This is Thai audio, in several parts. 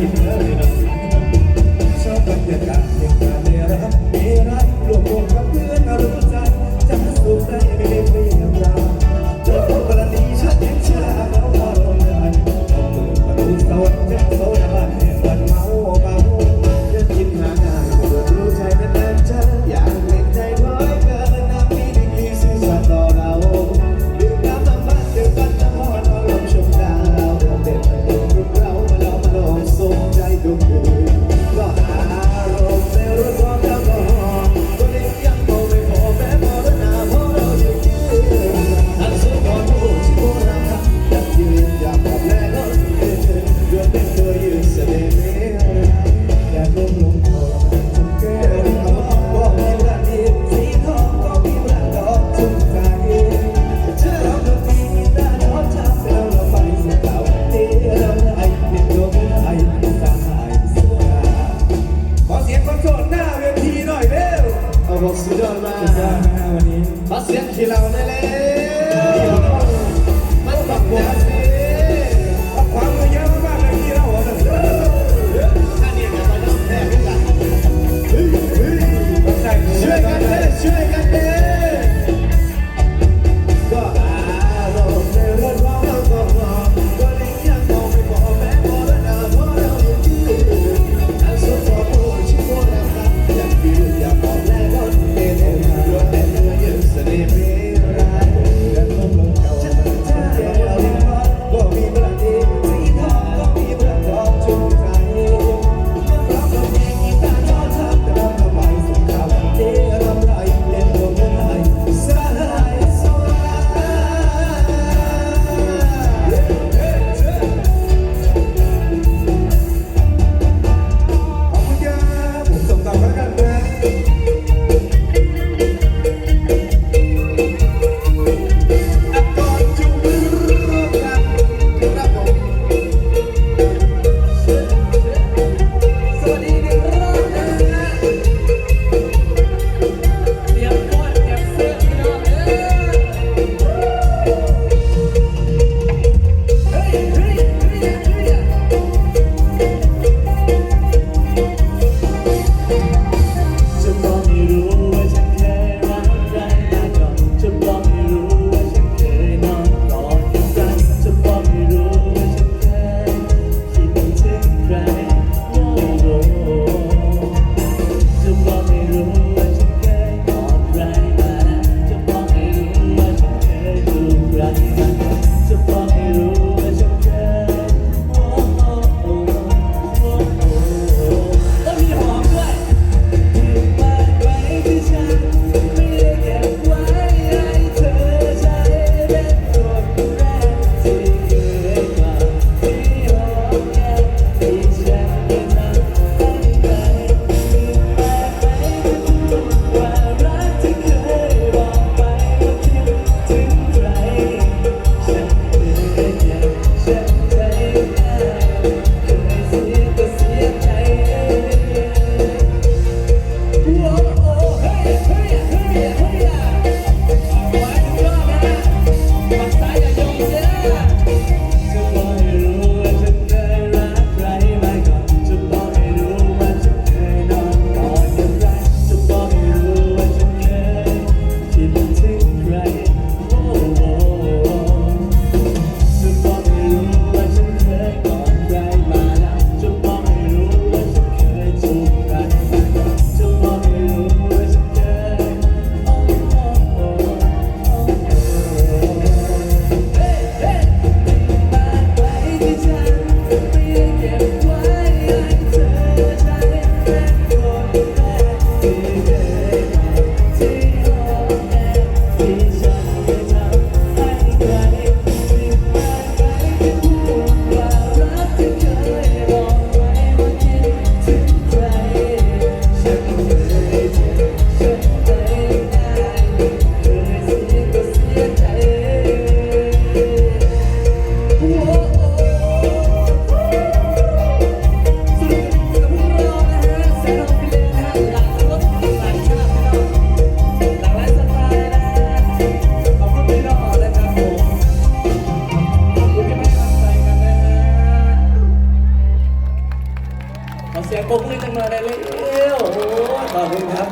กิน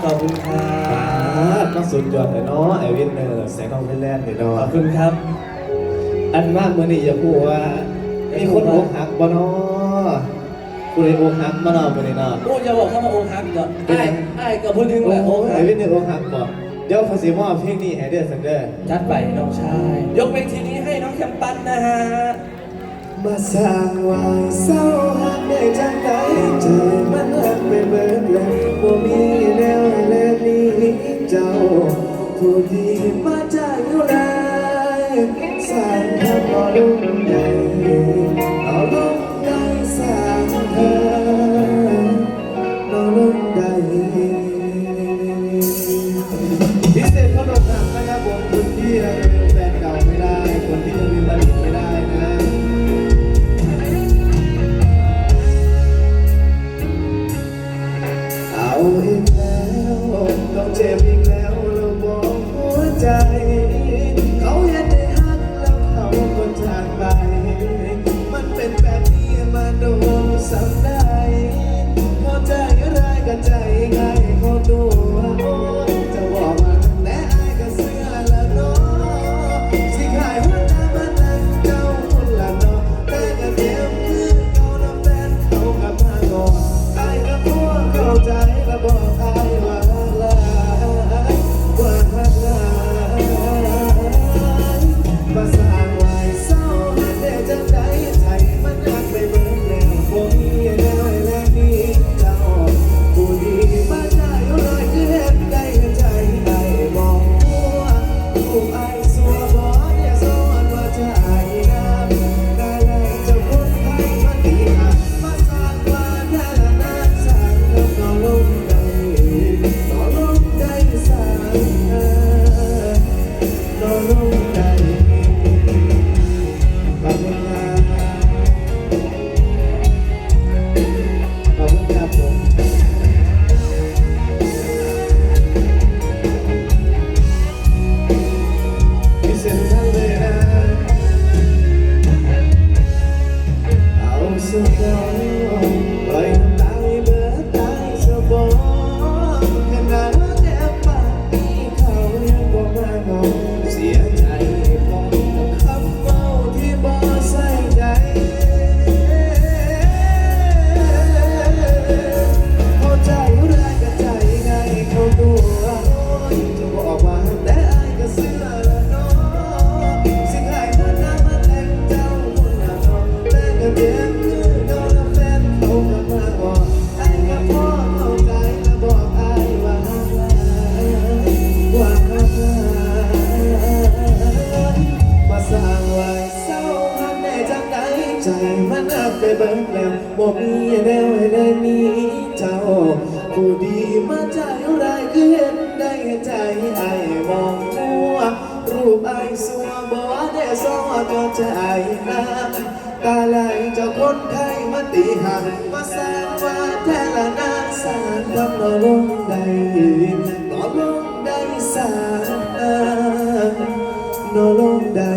ขอบคุณครับก็สุดยอดเลยเนาะไอวินเนอร์แสงทองเป็นแรกเลยเนาะขอบคุณครับ อันมากเมื่อนี่อย่าพูดว่ามีคนโอกหักบ่เนาะคุณเลยอกหักมาเนาะบ่ได้เนาะโอ้อย่าบอกเข้ามาโอกหักเนาะไอ้ไอ้กับพูดถึงแหละอกหัไอวินเนอร์โอกหักบ่เดี๋ยวภาษีมอบเพลงนี้แฮเดอร์สันเดอร์จัดไปน้องชาย ยกเป็นทีนี้ให้น้องแคมปันนะฮะมาสร้างวายเศร้าหักได้จังไดใจมัน ผู้ที่มาจากเท่าไรสร้างความรู้ใหญ่เอาลง go. ีมาใจไรยคือเห็นได้ใจไอ้มองหัวรูปไอ้สัวบ่ได้ซ้อก็ใจน้ำตาไหลเจ้าคนไข้มาตีหันมาแสงว่าแท้ละนานสารทำนอลงได้นอลงได้สารนอลงได้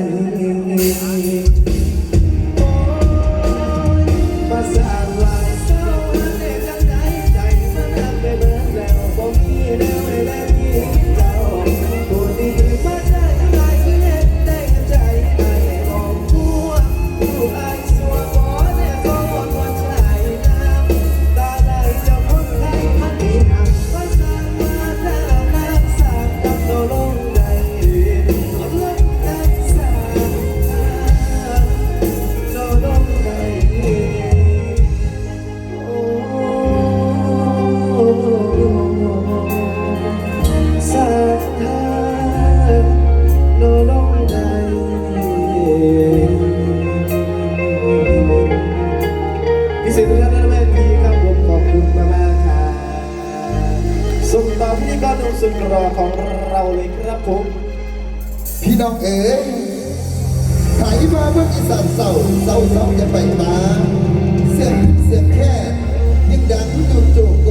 นี่กกรหนุ่สุดรอของเราเลยครับผม พี่น้องเอ๋ยไถมาเมื่อกี้สามเสาเสาเสาจะไปมา เสียงเสียงแค่ยิ่งดังจู่ๆ